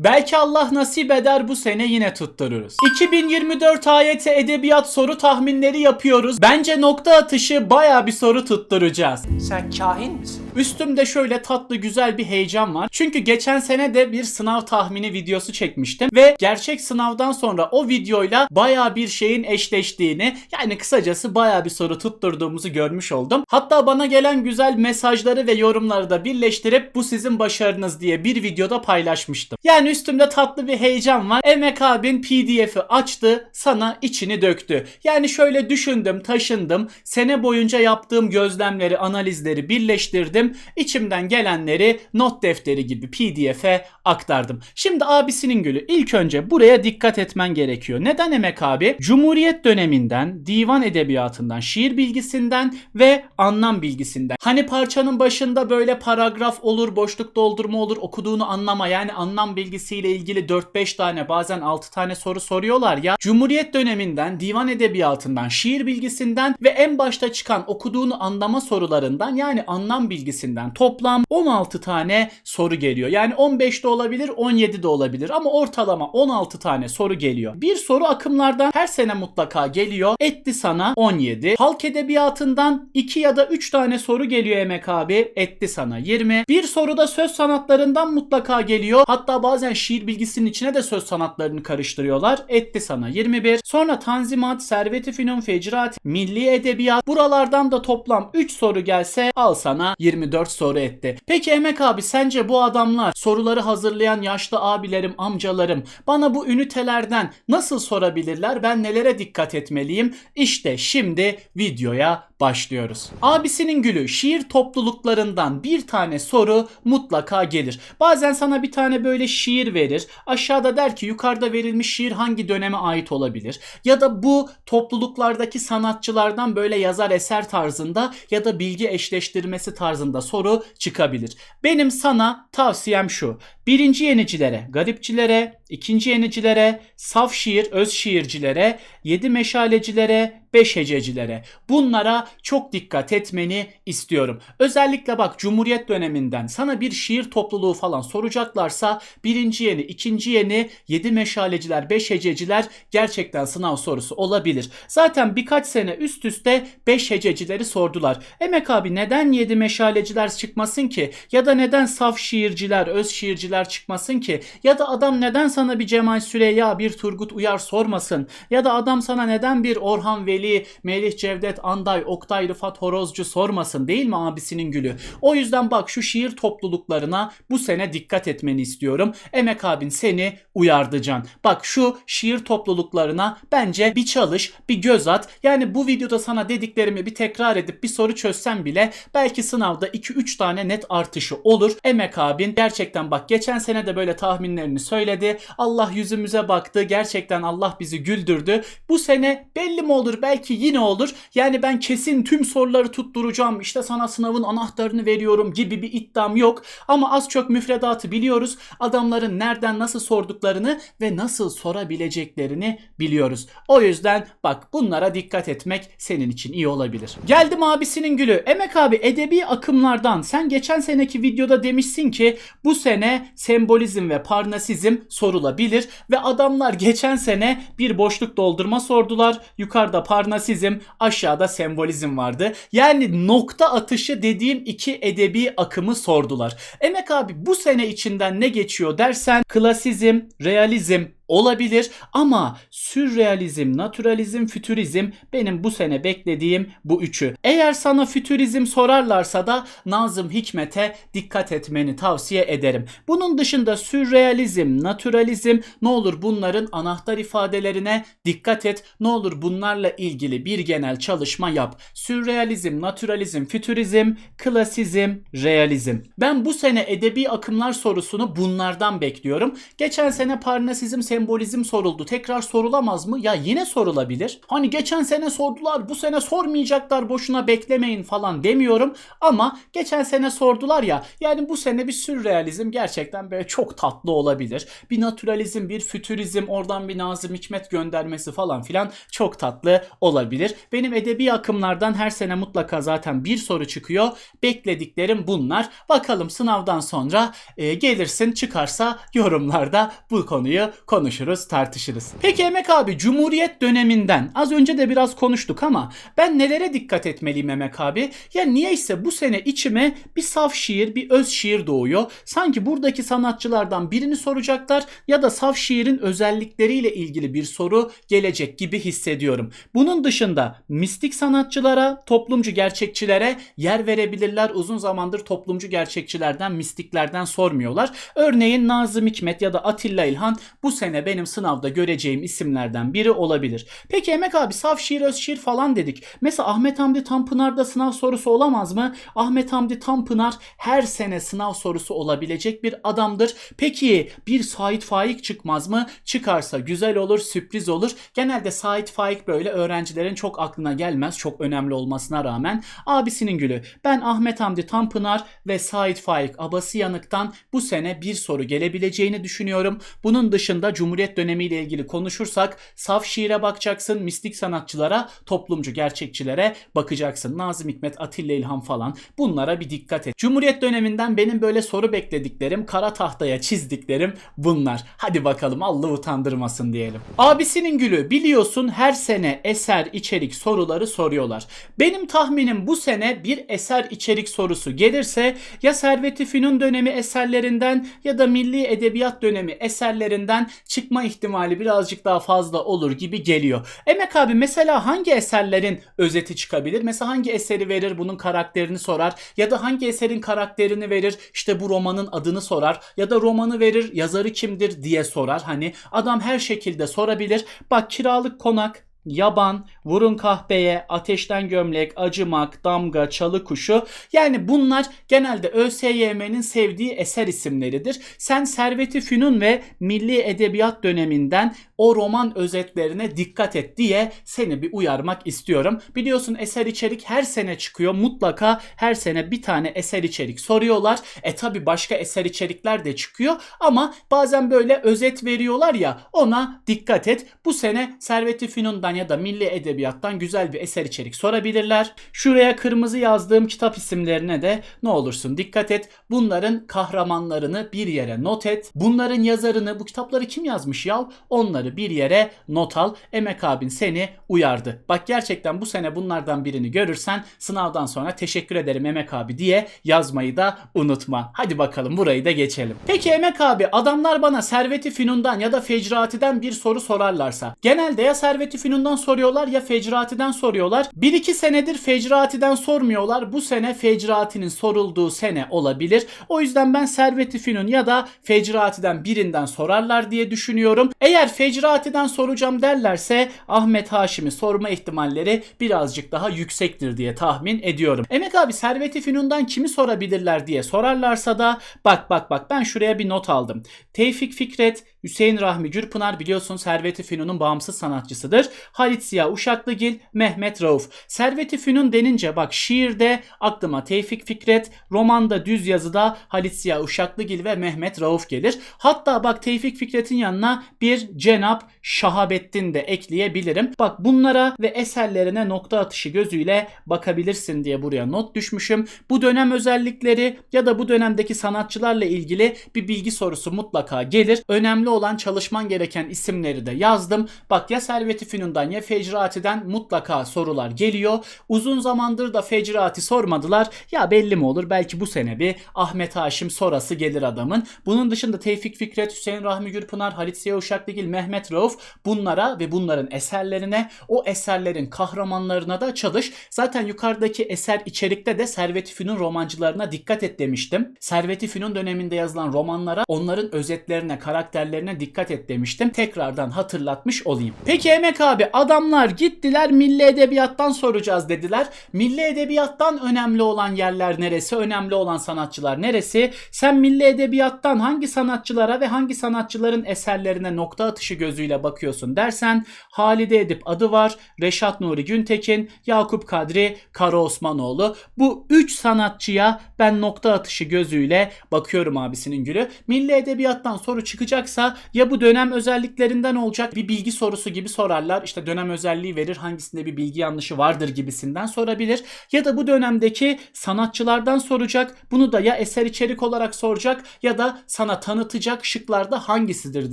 Belki Allah nasip eder bu sene yine tuttururuz. 2024 ayeti edebiyat soru tahminleri yapıyoruz. Bence nokta atışı baya bir soru tutturacağız. Sen kahin misin? Üstümde şöyle tatlı güzel bir heyecan var. Çünkü geçen sene de bir sınav tahmini videosu çekmiştim ve gerçek sınavdan sonra o videoyla baya bir şeyin eşleştiğini yani kısacası baya bir soru tutturduğumuzu görmüş oldum. Hatta bana gelen güzel mesajları ve yorumları da birleştirip bu sizin başarınız diye bir videoda paylaşmıştım. Yani üstümde tatlı bir heyecan var. Emek abin pdf'i açtı sana içini döktü. Yani şöyle düşündüm taşındım. Sene boyunca yaptığım gözlemleri analizleri birleştirdim. İçimden gelenleri not defteri gibi pdf'e aktardım. Şimdi abisinin gülü ilk önce buraya dikkat etmen gerekiyor. Neden Emek abi? Cumhuriyet döneminden, divan edebiyatından, şiir bilgisinden ve anlam bilgisinden. Hani parçanın başında böyle paragraf olur, boşluk doldurma olur, okuduğunu anlama yani anlam bilgisiyle ilgili 4-5 tane bazen 6 tane soru soruyorlar ya. Cumhuriyet döneminden, divan edebiyatından, şiir bilgisinden ve en başta çıkan okuduğunu anlama sorularından yani anlam bilgisinden toplam 16 tane soru geliyor. Yani 15 de olabilir, 17 de olabilir ama ortalama 16 tane soru geliyor. Bir soru akımlardan her sene mutlaka geliyor. Etti sana 17. Halk edebiyatından 2 ya da 3 tane soru geliyor Emek abi. Etti sana 20. Bir soru da söz sanatlarından mutlaka geliyor. Hatta bazen şiir bilgisinin içine de söz sanatlarını karıştırıyorlar. Etti sana 21. Sonra Tanzimat, Servet-i Fünun, Fecrat, Milli Edebiyat. Buralardan da toplam 3 soru gelse al sana 24 soru etti. Peki Emek abi sence bu adamlar soruları hazırlayan yaşlı abilerim, amcalarım bana bu ünitelerden nasıl sorabilirler? Ben nelere dikkat etmeliyim? İşte şimdi videoya başlıyoruz. Abisinin gülü şiir topluluklarından bir tane soru mutlaka gelir. Bazen sana bir tane böyle şiir verir. Aşağıda der ki yukarıda verilmiş şiir hangi döneme ait olabilir? Ya da bu topluluklardaki sanatçılardan böyle yazar eser tarzında ya da bilgi eşleştirmesi tarzında soru çıkabilir. Benim sana tavsiyem şu. Birinci yenicilere, garipçilere, ikinci yenicilere, saf şiir, öz şiircilere, yedi meşalecilere, beş hececilere. Bunlara çok dikkat etmeni istiyorum. Özellikle bak Cumhuriyet döneminden sana bir şiir topluluğu falan soracaklarsa birinci yeni, ikinci yeni, yedi meşaleciler, beş hececiler gerçekten sınav sorusu olabilir. Zaten birkaç sene üst üste beş hececileri sordular. Emek abi neden yedi meşaleciler çıkmasın ki? Ya da neden saf şiirciler, öz şiirciler çıkmasın ki? Ya da adam neden sana bir Cemal Süreyya, bir Turgut Uyar sormasın? Ya da adam sana neden bir Orhan Veli, Melih Cevdet, Anday, Oktay Rıfat Horozcu sormasın değil mi abisinin gülü? O yüzden bak şu şiir topluluklarına bu sene dikkat etmeni istiyorum. Emek abin seni uyardı Can. Bak şu şiir topluluklarına bence bir çalış, bir göz at. Yani bu videoda sana dediklerimi bir tekrar edip bir soru çözsem bile belki sınavda 2-3 tane net artışı olur. Emek abin gerçekten bak geçen sene de böyle tahminlerini söyledi. Allah yüzümüze baktı. Gerçekten Allah bizi güldürdü. Bu sene belli mi olur? Belki yine olur. Yani ben kesin tüm soruları tutturacağım. İşte sana sınavın anahtarını veriyorum gibi bir iddiam yok. Ama az çok müfredatı biliyoruz. Adamların nereden nasıl sorduklarını ve nasıl sorabileceklerini biliyoruz. O yüzden bak bunlara dikkat etmek senin için iyi olabilir. Geldim abisinin gülü. Emek abi edebi akımlardan sen geçen seneki videoda demişsin ki bu sene sembolizm ve parnasizm sorulabilir ve adamlar geçen sene bir boşluk doldurma sordular. Yukarıda parnasizm, aşağıda sembolizm vardı. Yani nokta atışı dediğim iki edebi akımı sordular. Emek abi bu sene içinden ne geçiyor dersen klasizm, realizm, olabilir ama sürrealizm, naturalizm, fütürizm benim bu sene beklediğim bu üçü. Eğer sana fütürizm sorarlarsa da Nazım Hikmet'e dikkat etmeni tavsiye ederim. Bunun dışında sürrealizm, naturalizm ne olur bunların anahtar ifadelerine dikkat et. Ne olur bunlarla ilgili bir genel çalışma yap. Sürrealizm, naturalizm, fütürizm, klasizm, realizm. Ben bu sene edebi akımlar sorusunu bunlardan bekliyorum. Geçen sene parnasizm, sembolizm soruldu. Tekrar sorulamaz mı? Ya yine sorulabilir. Hani geçen sene sordular, bu sene sormayacaklar, boşuna beklemeyin falan demiyorum. Ama geçen sene sordular ya. Yani bu sene bir sürrealizm gerçekten böyle çok tatlı olabilir. Bir naturalizm, bir fütürizm, oradan bir Nazım Hikmet göndermesi falan filan çok tatlı olabilir. Benim edebi akımlardan her sene mutlaka zaten bir soru çıkıyor. Beklediklerim bunlar. Bakalım sınavdan sonra e, gelirsin çıkarsa yorumlarda bu konuyu konuşuruz, tartışırız. Peki Emek abi Cumhuriyet döneminden az önce de biraz konuştuk ama ben nelere dikkat etmeliyim Emek abi? Ya niyeyse bu sene içime bir saf şiir, bir öz şiir doğuyor. Sanki buradaki sanatçılardan birini soracaklar ya da saf şiirin özellikleriyle ilgili bir soru gelecek gibi hissediyorum. Bunun dışında mistik sanatçılara, toplumcu gerçekçilere yer verebilirler. Uzun zamandır toplumcu gerçekçilerden, mistiklerden sormuyorlar. Örneğin Nazım Hikmet ya da Atilla İlhan bu sene benim sınavda göreceğim isimlerden biri olabilir. Peki Emek abi saf şiir, öz şiir falan dedik. Mesela Ahmet Hamdi Tanpınar'da sınav sorusu olamaz mı? Ahmet Hamdi Tanpınar her sene sınav sorusu olabilecek bir adamdır. Peki bir Sait Faik çıkmaz mı? Çıkarsa güzel olur, sürpriz olur. Genelde Sait Faik böyle öğrencilerin çok aklına gelmez. Çok önemli olmasına rağmen. Abisinin gülü. Ben Ahmet Hamdi Tanpınar ve Sait Faik Abasıyanık'tan bu sene bir soru gelebileceğini düşünüyorum. Bunun dışında Cumhuriyet dönemiyle ilgili konuşursak saf şiire bakacaksın, mistik sanatçılara, toplumcu gerçekçilere bakacaksın. Nazım Hikmet, Atilla İlhan falan bunlara bir dikkat et. Cumhuriyet döneminden benim böyle soru beklediklerim, kara tahtaya çizdiklerim bunlar. Hadi bakalım Allah utandırmasın diyelim. Abisinin gülü biliyorsun her sene eser içerik soruları soruyorlar. Benim tahminim bu sene bir eser içerik sorusu gelirse ya Servet-i Fünun dönemi eserlerinden ya da Milli Edebiyat dönemi eserlerinden çıkma ihtimali birazcık daha fazla olur gibi geliyor. Emek abi mesela hangi eserlerin özeti çıkabilir? Mesela hangi eseri verir bunun karakterini sorar ya da hangi eserin karakterini verir işte bu romanın adını sorar ya da romanı verir yazarı kimdir diye sorar. Hani adam her şekilde sorabilir. Bak kiralık konak Yaban, Vurun Kahpeye, Ateşten Gömlek, Acımak, Damga, Çalı Kuşu. Yani bunlar genelde ÖSYM'nin sevdiği eser isimleridir. Sen Servet-i Fünun ve Milli Edebiyat döneminden o roman özetlerine dikkat et diye seni bir uyarmak istiyorum. Biliyorsun eser içerik her sene çıkıyor. Mutlaka her sene bir tane eser içerik soruyorlar. E tabi başka eser içerikler de çıkıyor ama bazen böyle özet veriyorlar ya ona dikkat et. Bu sene Servet-i Fünun'dan ya da Milli Edebiyat'tan güzel bir eser içerik sorabilirler. Şuraya kırmızı yazdığım kitap isimlerine de ne olursun dikkat et. Bunların kahramanlarını bir yere not et. Bunların yazarını bu kitapları kim yazmış ya? Onları bir yere not al. Emek abin seni uyardı. Bak gerçekten bu sene bunlardan birini görürsen sınavdan sonra teşekkür ederim Emek abi diye yazmayı da unutma. Hadi bakalım burayı da geçelim. Peki Emek abi adamlar bana Servet-i Fünun'dan ya da Fecrati'den bir soru sorarlarsa genelde ya Servet-i Fünun'dan soruyorlar ya Fecrati'den soruyorlar. 1-2 senedir Fecrati'den sormuyorlar. Bu sene Fecrati'nin sorulduğu sene olabilir. O yüzden ben Servet-i Fünun ya da Fecrati'den birinden sorarlar diye düşünüyorum. Eğer Fecrati'den soracağım derlerse Ahmet Haşim'i sorma ihtimalleri birazcık daha yüksektir diye tahmin ediyorum. Emek abi Servet-i Fünun'dan kimi sorabilirler diye sorarlarsa da bak bak bak ben şuraya bir not aldım. Tevfik Fikret, Hüseyin Rahmi Gürpınar biliyorsun Servet-i Fünun'un bağımsız sanatçısıdır. Halit Ziya Uşaklıgil, Mehmet Rauf. Servet-i Fünun denince bak şiirde aklıma Tevfik Fikret, romanda düz yazıda Halit Ziya Uşaklıgil ve Mehmet Rauf gelir. Hatta bak Tevfik Fikret'in yanına bir Cenap Şahabettin de ekleyebilirim. Bak bunlara ve eserlerine nokta atışı gözüyle bakabilirsin diye buraya not düşmüşüm. Bu dönem özellikleri ya da bu dönemdeki sanatçılarla ilgili bir bilgi sorusu mutlaka gelir. Önemli olan çalışman gereken isimleri de yazdım. Bak ya Servet-i Fünun'dan ya Fecrati'den mutlaka sorular geliyor. Uzun zamandır da Fecrati sormadılar. Ya belli mi olur? Belki bu sene bir Ahmet Haşim sorası gelir adamın. Bunun dışında Tevfik Fikret, Hüseyin Rahmi Gürpınar, Halit Ziya Uşaklıgil, Mehmet Rauf bunlara ve bunların eserlerine, o eserlerin kahramanlarına da çalış. Zaten yukarıdaki eser içerikte de Servet-i Fünun romancılarına dikkat et demiştim. Servet-i Fünun döneminde yazılan romanlara, onların özetlerine, karakterlerine dikkat et demiştim. Tekrardan hatırlatmış olayım. Peki Emek abi adamlar gittiler milli edebiyattan soracağız dediler. Milli edebiyattan önemli olan yerler neresi? Önemli olan sanatçılar neresi? Sen milli edebiyattan hangi sanatçılara ve hangi sanatçıların eserlerine nokta atışı gözüyle bakıyorsun dersen Halide Edip adı var, Reşat Nuri Güntekin, Yakup Kadri, Kara Osmanoğlu. Bu üç sanatçıya ben nokta atışı gözüyle bakıyorum abisinin gülü. Milli edebiyattan soru çıkacaksa ya bu dönem özelliklerinden olacak bir bilgi sorusu gibi sorarlar. İşte dönem özelliği verir hangisinde bir bilgi yanlışı vardır gibisinden sorabilir. Ya da bu dönemdeki sanatçılardan soracak. Bunu da ya eser içerik olarak soracak ya da sana tanıtacak şıklarda hangisidir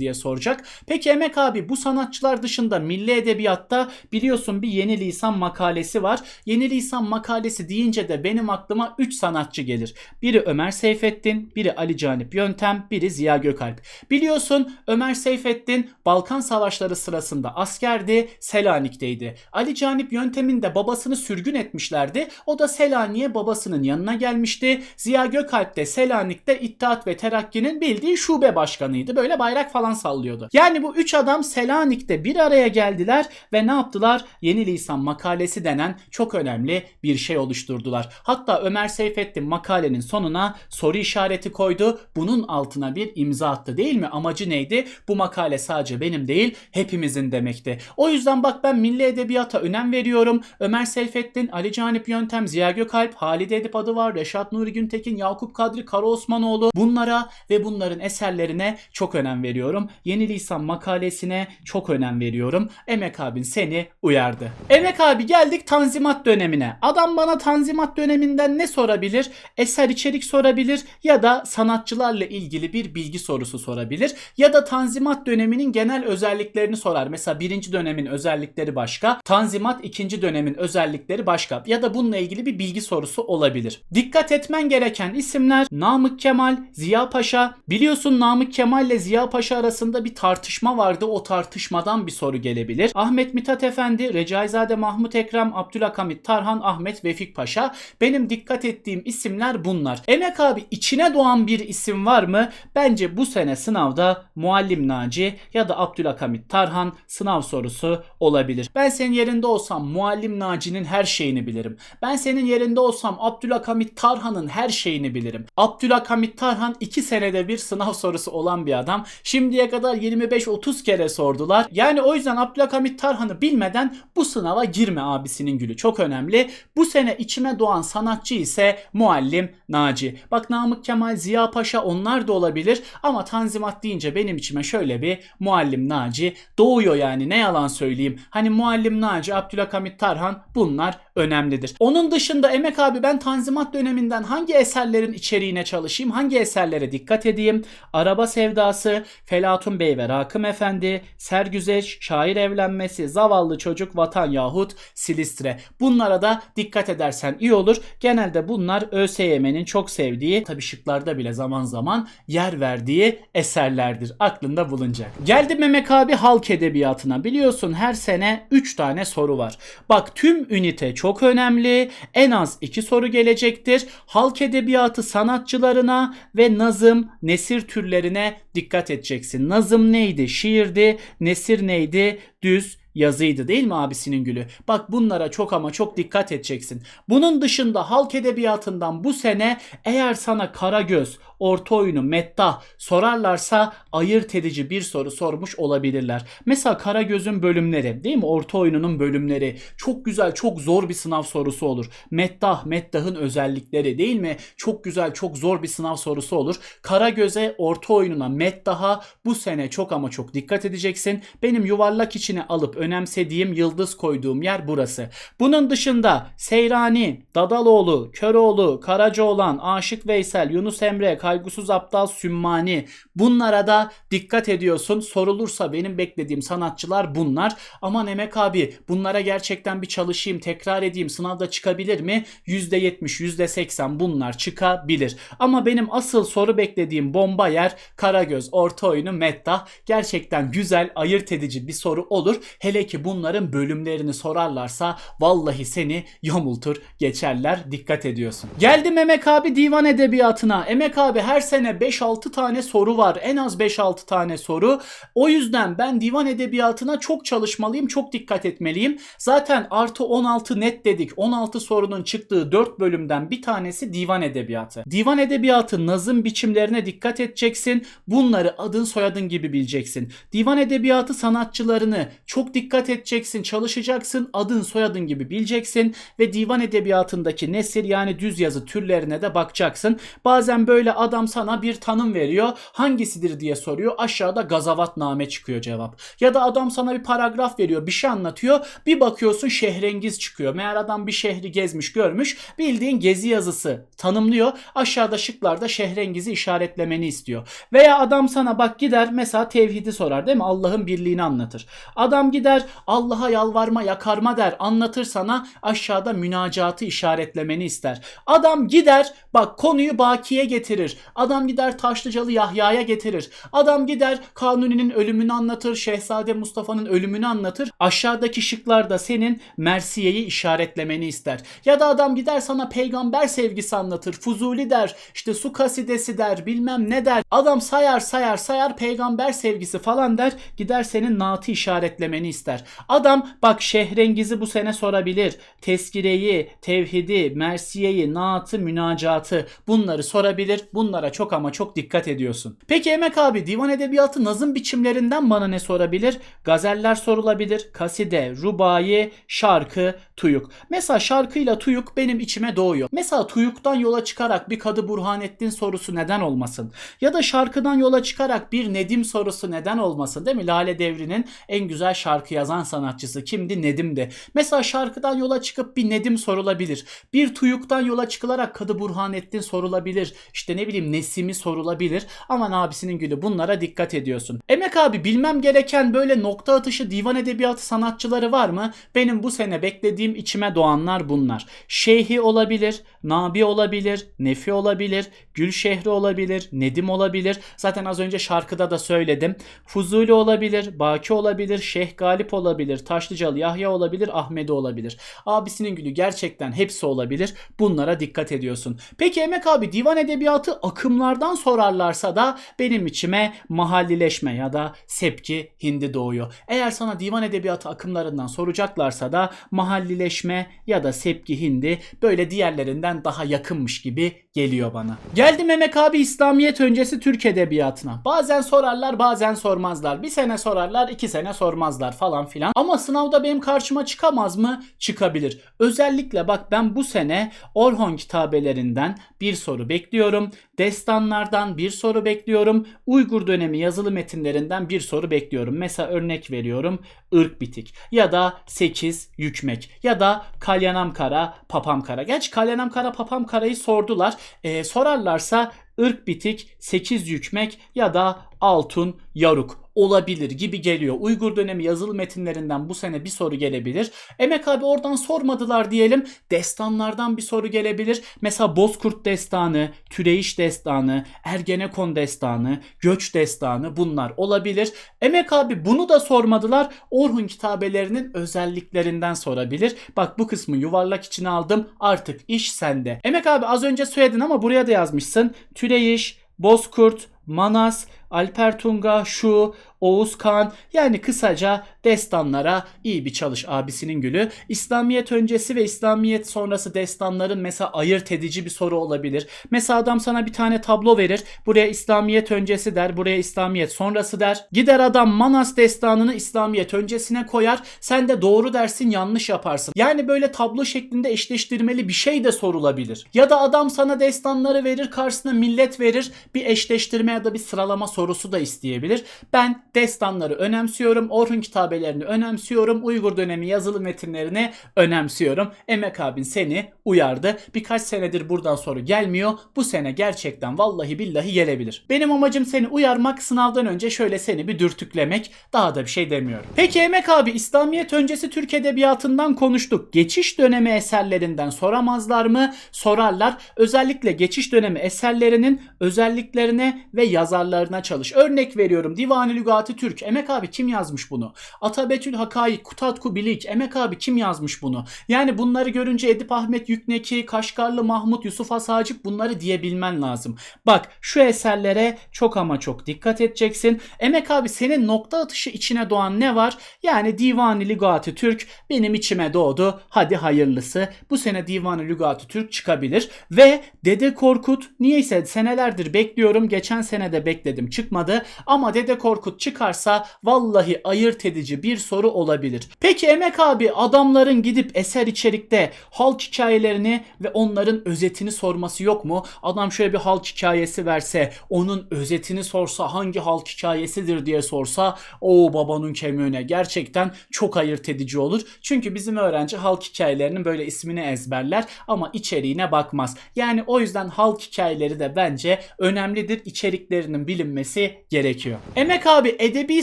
diye soracak. Peki Emek abi bu sanatçılar dışında milli edebiyatta biliyorsun bir yeni lisan makalesi var. Yeni lisan makalesi deyince de benim aklıma 3 sanatçı gelir. Biri Ömer Seyfettin, biri Ali Canip Yöntem, biri Ziya Gökalp. Biliyorsun Ömer Seyfettin Balkan Savaşları sırasında askerdi, Selanik'teydi. Ali Canip Yöntem'in de babasını sürgün etmişlerdi. O da Selanik'e babasının yanına gelmişti. Ziya Gökalp de Selanik'te İttihat ve Terakki'nin bildiği şube başkanıydı. Böyle bayrak falan sallıyordu. Yani bu üç adam Selanik'te bir araya geldiler ve ne yaptılar? Yeni lisan makalesi denen çok önemli bir şey oluşturdular. Hatta Ömer Seyfettin makalenin sonuna soru işareti koydu. Bunun altına bir imza attı değil mi? Amacı neydi? Bu makale sadece benim değil hepimizin demekti. O yüzden bak ben milli edebiyata önem veriyorum. Ömer Seyfettin, Ali Canip Yöntem, Ziya Gökalp, Halide Edip adı var, Reşat Nuri Güntekin, Yakup Kadri, Kara Osmanoğlu bunlara ve bunların eserlerine çok önem veriyorum. Yeni lisan makalesine çok önem veriyorum. Emek abin seni uyardı. Emek abi geldik Tanzimat dönemine. Adam bana Tanzimat döneminden ne sorabilir? Eser içerik sorabilir ya da sanatçılarla ilgili bir bilgi sorusu sorabilir ya da Tanzimat döneminin genel özelliklerini sorar. Mesela birinci dönemin özellikleri başka, Tanzimat ikinci dönemin özellikleri başka ya da bununla ilgili bir bilgi sorusu olabilir. Dikkat etmen gereken isimler Namık Kemal, Ziya Paşa. Biliyorsun Namık Kemal ile Ziya Paşa arasında bir tartışma vardı. O tartışmadan bir soru gelebilir. Ahmet Mithat Efendi, Recaizade Mahmut Ekrem, Abdülhamit Tarhan, Ahmet Vefik Paşa. Benim dikkat ettiğim isimler bunlar. Emek abi içine doğan bir isim var mı? Bence bu sene sınavda Muallim Naci ya da Abdülhamit Tarhan sınav sorusu olabilir. Ben senin yerinde olsam Muallim Naci'nin her şeyini bilirim. Ben senin yerinde olsam Abdülhamit Tarhan'ın her şeyini bilirim. Abdülhamit Tarhan 2 senede bir sınav sorusu olan bir adam. Şimdiye kadar 25-30 kere sordular. Yani o yüzden Abdülhamit Tarhan'ı bilmeden bu sınava girme abisinin gülü. Çok önemli. Bu sene içime doğan sanatçı ise Muallim Naci. Bak Namık Kemal, Ziya Paşa onlar da olabilir ama Tanzimat deyince benim içime şöyle bir Muallim Naci doğuyor yani ne yalan söyleyeyim. Hani Muallim Naci, Abdülhamit Tarhan bunlar önemlidir. Onun dışında Emek abi ben Tanzimat döneminden hangi eserlerin içeriğine çalışayım, hangi eserlere dikkat edeyim? Araba Sevdası, Felatun Bey ve Rakım Efendi, Sergüzeş, Şair Evlenmesi, Zavallı Çocuk, Vatan yahut Silistre. Bunlara da dikkat edersen iyi olur. Genelde bunlar ÖSYM'nin çok sevdiği, tabi şıklarda bile zaman zaman yer verdiği eserlerdir. Aklında bulunacak. Geldim Memek abi halk edebiyatına. Biliyorsun her sene 3 tane soru var. Bak tüm ünite çok önemli. En az 2 soru gelecektir. Halk edebiyatı sanatçılarına ve nazım, nesir türlerine dikkat edeceksin. Nazım neydi? Şiirdi. Nesir neydi? Düz, yazıydı değil mi abisinin gülü? Bak bunlara çok ama çok dikkat edeceksin. Bunun dışında halk edebiyatından bu sene eğer sana Karagöz, orta oyunu, mettah sorarlarsa ayırt edici bir soru sormuş olabilirler. Mesela Karagöz'ün bölümleri değil mi? Orta oyununun bölümleri. Çok güzel, çok zor bir sınav sorusu olur. Mettah, mettahın özellikleri değil mi? Çok güzel, çok zor bir sınav sorusu olur. Karagöz'e, orta oyununa, mettaha bu sene çok ama çok dikkat edeceksin. Benim yuvarlak içine alıp önemsediğim, yıldız koyduğum yer burası. Bunun dışında Seyrani, Dadaloğlu, Köroğlu, Karacaoğlan, Aşık Veysel, Yunus Emre, Kaygısız Aptal, Sümmani bunlara da dikkat ediyorsun. Sorulursa benim beklediğim sanatçılar bunlar. Aman Emek abi bunlara gerçekten bir çalışayım, tekrar edeyim, sınavda çıkabilir mi? %70, %80 bunlar çıkabilir. Ama benim asıl soru beklediğim bomba yer Karagöz, orta oyunu, Mettah. Gerçekten güzel, ayırt edici bir soru olur. Hele ki bunların bölümlerini sorarlarsa vallahi seni yamultur geçerler. Dikkat ediyorsun. Geldim Emek abi divan edebiyatına. Emek abi abi her sene 5-6 tane soru var. En az 5-6 tane soru. O yüzden ben divan edebiyatına çok çalışmalıyım, çok dikkat etmeliyim. Zaten artı 16 net dedik. 16 sorunun çıktığı 4 bölümden bir tanesi divan edebiyatı. Divan edebiyatı nazım biçimlerine dikkat edeceksin. Bunları adın soyadın gibi bileceksin. Divan edebiyatı sanatçılarını çok dikkat edeceksin, çalışacaksın, adın soyadın gibi bileceksin ve divan edebiyatındaki nesir yani düz yazı türlerine de bakacaksın. Bazen böyle adam sana bir tanım veriyor. Hangisidir diye soruyor. Aşağıda gazavatname çıkıyor cevap. Ya da adam sana bir paragraf veriyor, bir şey anlatıyor. Bir bakıyorsun şehrengiz çıkıyor. Meğer adam bir şehri gezmiş, görmüş. Bildiğin gezi yazısı tanımlıyor. Aşağıda şıklarda şehrengizi işaretlemeni istiyor. Veya adam sana bak gider mesela tevhidi sorar değil mi? Allah'ın birliğini anlatır. Adam gider Allah'a yalvarma, yakarma der. Anlatır sana aşağıda münacatı işaretlemeni ister. Adam gider bak konuyu bakiye getirir. Adam gider Taşlıcalı Yahya'ya getirir. Adam gider Kanuni'nin ölümünü anlatır. Şehzade Mustafa'nın ölümünü anlatır. Aşağıdaki şıklarda senin Mersiye'yi işaretlemeni ister. Ya da adam gider sana peygamber sevgisi anlatır. Fuzuli der. işte su kasidesi der. Bilmem ne der. Adam sayar sayar sayar peygamber sevgisi falan der. Gider senin naatı işaretlemeni ister. Adam bak şehrengizi bu sene sorabilir. Teskireyi, tevhidi, mersiyeyi, naatı, münacatı bunları sorabilir. Bunlara çok ama çok dikkat ediyorsun. Peki Emek abi divan edebiyatı nazım biçimlerinden bana ne sorabilir? Gazeller sorulabilir. Kaside, rubai, şarkı, tuyuk. Mesela şarkıyla tuyuk benim içime doğuyor. Mesela tuyuktan yola çıkarak bir Kadı Burhanettin sorusu neden olmasın? Ya da şarkıdan yola çıkarak bir Nedim sorusu neden olmasın değil mi? Lale Devri'nin en güzel şarkı yazan sanatçısı kimdi? Nedim'di. Mesela şarkıdan yola çıkıp bir Nedim sorulabilir. Bir tuyuktan yola çıkılarak Kadı Burhanettin sorulabilir. İşte ne bileyim Nesimi sorulabilir. Aman abisinin gülü bunlara dikkat ediyorsun. Emek abi bilmem gereken böyle nokta atışı divan edebiyatı sanatçıları var mı? Benim bu sene beklediğim içime doğanlar bunlar. Şeyhi olabilir, Nabi olabilir, Nefi olabilir, Gülşehri olabilir, Nedim olabilir. Zaten az önce şarkıda da söyledim. Fuzuli olabilir, Baki olabilir, Şeyh Galip olabilir, Taşlıcalı Yahya olabilir, Ahmedi olabilir. Abisinin gülü gerçekten hepsi olabilir. Bunlara dikkat ediyorsun. Peki Emek abi divan edebiyatı akımlardan sorarlarsa da benim içime mahallileşme ya da sepki hindi doğuyor. Eğer sana divan edebiyatı akımlarından soracaklarsa da mahallileşme ya da sepki hindi böyle diğerlerinden daha yakınmış gibi geliyor bana. Geldim Emek abi İslamiyet öncesi Türk edebiyatına. Bazen sorarlar bazen sormazlar. Bir sene sorarlar iki sene sormazlar falan filan. Ama sınavda benim karşıma çıkamaz mı? Çıkabilir. Özellikle bak ben bu sene Orhon kitabelerinden bir soru bekliyorum. Destanlardan bir soru bekliyorum. Uygur dönemi yazılı metinlerinden bir soru bekliyorum. Mesela örnek veriyorum. Irk bitik ya da 8 yükmek ya da Kalyanam Kara Papam Kara. Gerçi Kalyanam Kara Papam Kara'yı sordular. Ee, sorarlarsa ırk bitik, 8 yükmek ya da altın yaruk olabilir gibi geliyor. Uygur dönemi yazılı metinlerinden bu sene bir soru gelebilir. Emek abi oradan sormadılar diyelim. Destanlardan bir soru gelebilir. Mesela Bozkurt destanı, Türeyiş destanı, Ergenekon destanı, Göç destanı bunlar olabilir. Emek abi bunu da sormadılar. Orhun kitabelerinin özelliklerinden sorabilir. Bak bu kısmı yuvarlak içine aldım. Artık iş sende. Emek abi az önce söyledin ama buraya da yazmışsın. Türeyiş, Bozkurt, Manas, Alper Tunga, Şu, Oğuz Kağan yani kısaca destanlara iyi bir çalış abisinin gülü. İslamiyet öncesi ve İslamiyet sonrası destanların mesela ayırt edici bir soru olabilir. Mesela adam sana bir tane tablo verir. Buraya İslamiyet öncesi der, buraya İslamiyet sonrası der. Gider adam Manas destanını İslamiyet öncesine koyar. Sen de doğru dersin, yanlış yaparsın. Yani böyle tablo şeklinde eşleştirmeli bir şey de sorulabilir. Ya da adam sana destanları verir, karşısına millet verir. Bir eşleştirme ya da bir sıralama sorusu da isteyebilir. Ben destanları önemsiyorum. Orhun kitabelerini önemsiyorum. Uygur dönemi yazılı metinlerini önemsiyorum. Emek abin seni uyardı. Birkaç senedir buradan soru gelmiyor. Bu sene gerçekten vallahi billahi gelebilir. Benim amacım seni uyarmak, sınavdan önce şöyle seni bir dürtüklemek. Daha da bir şey demiyorum. Peki Emek abi İslamiyet öncesi Türk edebiyatından konuştuk. Geçiş dönemi eserlerinden soramazlar mı? Sorarlar. Özellikle geçiş dönemi eserlerinin özelliklerine ve yazarlarına çalış. Örnek veriyorum Divani Lügati Türk. Emek abi kim yazmış bunu? Atabetül Hakaik, Kutatku Bilik. Emek abi kim yazmış bunu? Yani bunları görünce Edip Ahmet Yükneki, Kaşgarlı Mahmut, Yusuf Asacip bunları diyebilmen lazım. Bak şu eserlere çok ama çok dikkat edeceksin. Emek abi senin nokta atışı içine doğan ne var? Yani Divani Lügati Türk benim içime doğdu. Hadi hayırlısı. Bu sene Divani Lügati Türk çıkabilir. Ve Dede Korkut niyeyse senelerdir bekliyorum. Geçen sene de bekledim çıkmadı. Ama Dede Korkut çıkarsa vallahi ayırt edici bir soru olabilir. Peki Emek abi adamların gidip eser içerikte halk hikayelerini ve onların özetini sorması yok mu? Adam şöyle bir halk hikayesi verse, onun özetini sorsa, hangi halk hikayesidir diye sorsa, o babanın kemiğine gerçekten çok ayırt edici olur. Çünkü bizim öğrenci halk hikayelerinin böyle ismini ezberler ama içeriğine bakmaz. Yani o yüzden halk hikayeleri de bence önemlidir. İçeriklerinin bilinmesi gerekiyor. Emek abi edebi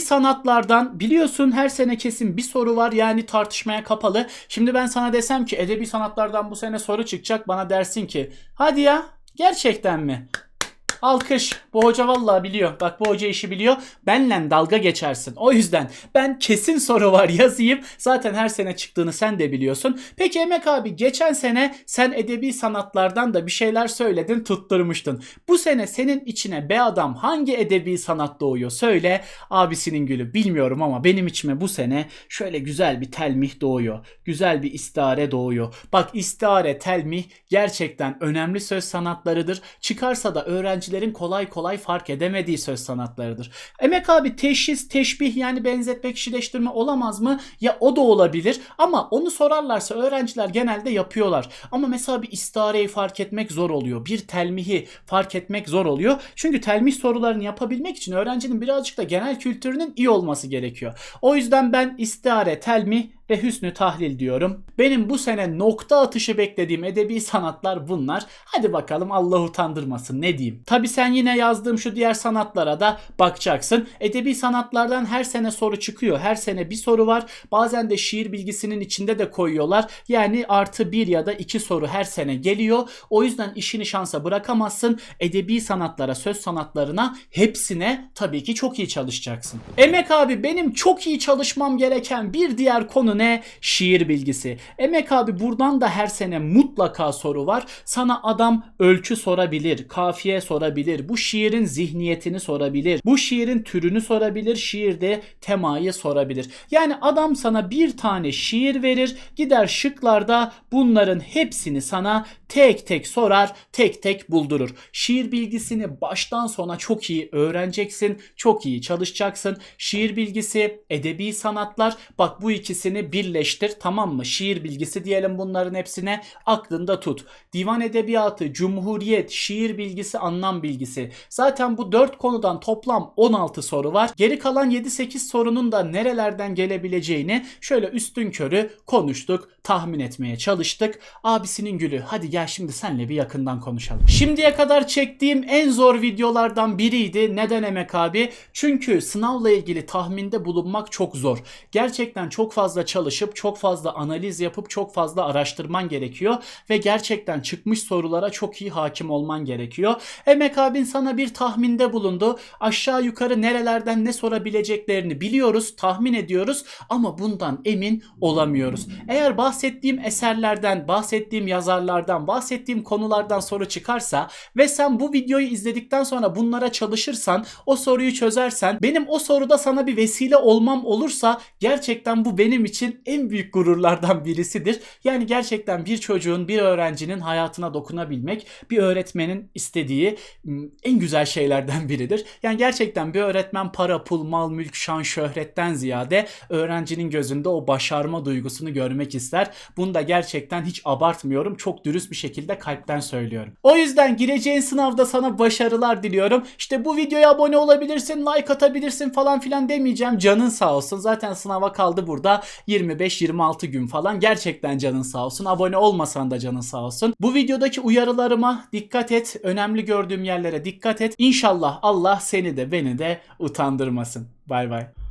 sanatlardan biliyorsun her sene kesin bir soru var yani tartışmaya kapalı. Şimdi ben sana desem ki edebi sanatlardan bu sene soru çıkacak bana dersin ki hadi ya gerçekten mi? Alkış. Bu hoca vallahi biliyor. Bak bu hoca işi biliyor. Benle dalga geçersin. O yüzden ben kesin soru var yazayım. Zaten her sene çıktığını sen de biliyorsun. Peki Emek abi geçen sene sen edebi sanatlardan da bir şeyler söyledin tutturmuştun. Bu sene senin içine be adam hangi edebi sanat doğuyor söyle. Abisinin gülü bilmiyorum ama benim içime bu sene şöyle güzel bir telmih doğuyor. Güzel bir istare doğuyor. Bak istare, telmih gerçekten önemli söz sanatlarıdır. Çıkarsa da öğrencilerin kolay kolay fark edemediği söz sanatlarıdır. Emek abi teşhis, teşbih yani benzetme, kişileştirme olamaz mı? Ya o da olabilir ama onu sorarlarsa öğrenciler genelde yapıyorlar. Ama mesela bir istareyi fark etmek zor oluyor. Bir telmihi fark etmek zor oluyor. Çünkü telmih sorularını yapabilmek için öğrencinin birazcık da genel kültürünün iyi olması gerekiyor. O yüzden ben istare, telmih ve hüsnü tahlil diyorum. Benim bu sene nokta atışı beklediğim edebi sanatlar bunlar. Hadi bakalım Allah utandırmasın ne diyeyim. Tabi sen yine yazdığım şu diğer sanatlara da bakacaksın. Edebi sanatlardan her sene soru çıkıyor. Her sene bir soru var. Bazen de şiir bilgisinin içinde de koyuyorlar. Yani artı bir ya da iki soru her sene geliyor. O yüzden işini şansa bırakamazsın. Edebi sanatlara, söz sanatlarına hepsine tabii ki çok iyi çalışacaksın. Emek abi benim çok iyi çalışmam gereken bir diğer konu ne? Şiir bilgisi. Emek abi buradan da her sene mutlaka soru var. Sana adam ölçü sorabilir, kafiye sorabilir, bu şiirin zihniyetini sorabilir, bu şiirin türünü sorabilir, şiirde temayı sorabilir. Yani adam sana bir tane şiir verir, gider şıklarda bunların hepsini sana tek tek sorar, tek tek buldurur. Şiir bilgisini baştan sona çok iyi öğreneceksin, çok iyi çalışacaksın. Şiir bilgisi, edebi sanatlar bak bu ikisini birleştir tamam mı? Şiir bilgisi diyelim bunların hepsine aklında tut. Divan edebiyatı, cumhuriyet, şiir bilgisi, anlam bilgisi. Zaten bu 4 konudan toplam 16 soru var. Geri kalan 7-8 sorunun da nerelerden gelebileceğini şöyle üstün körü konuştuk, tahmin etmeye çalıştık. Abisinin gülü hadi gel şimdi senle bir yakından konuşalım. Şimdiye kadar çektiğim en zor videolardan biriydi. Neden Emek abi? Çünkü sınavla ilgili tahminde bulunmak çok zor. Gerçekten çok fazla çalışıp çok fazla analiz yapıp çok fazla araştırman gerekiyor ve gerçekten çıkmış sorulara çok iyi hakim olman gerekiyor. Emek abin sana bir tahminde bulundu. Aşağı yukarı nerelerden ne sorabileceklerini biliyoruz, tahmin ediyoruz ama bundan emin olamıyoruz. Eğer bahsettiğim eserlerden, bahsettiğim yazarlardan, bahsettiğim konulardan soru çıkarsa ve sen bu videoyu izledikten sonra bunlara çalışırsan, o soruyu çözersen, benim o soruda sana bir vesile olmam olursa gerçekten bu benim için en büyük gururlardan birisidir. Yani gerçekten bir çocuğun, bir öğrencinin hayatına dokunabilmek, bir öğretmenin istediği en güzel şeylerden biridir. Yani gerçekten bir öğretmen para, pul, mal, mülk, şan, şöhretten ziyade öğrencinin gözünde o başarma duygusunu görmek ister. Bunu da gerçekten hiç abartmıyorum. Çok dürüst bir şekilde kalpten söylüyorum. O yüzden gireceğin sınavda sana başarılar diliyorum. İşte bu videoya abone olabilirsin, like atabilirsin falan filan demeyeceğim. Canın sağ olsun. Zaten sınava kaldı burada 25-26 gün falan. Gerçekten canın sağ olsun. Abone olmasan da canın sağ olsun. Bu videodaki uyarılarıma dikkat et. Önemli gördüğüm yerlere dikkat et. İnşallah Allah seni de beni de utandırmasın. Bay bay.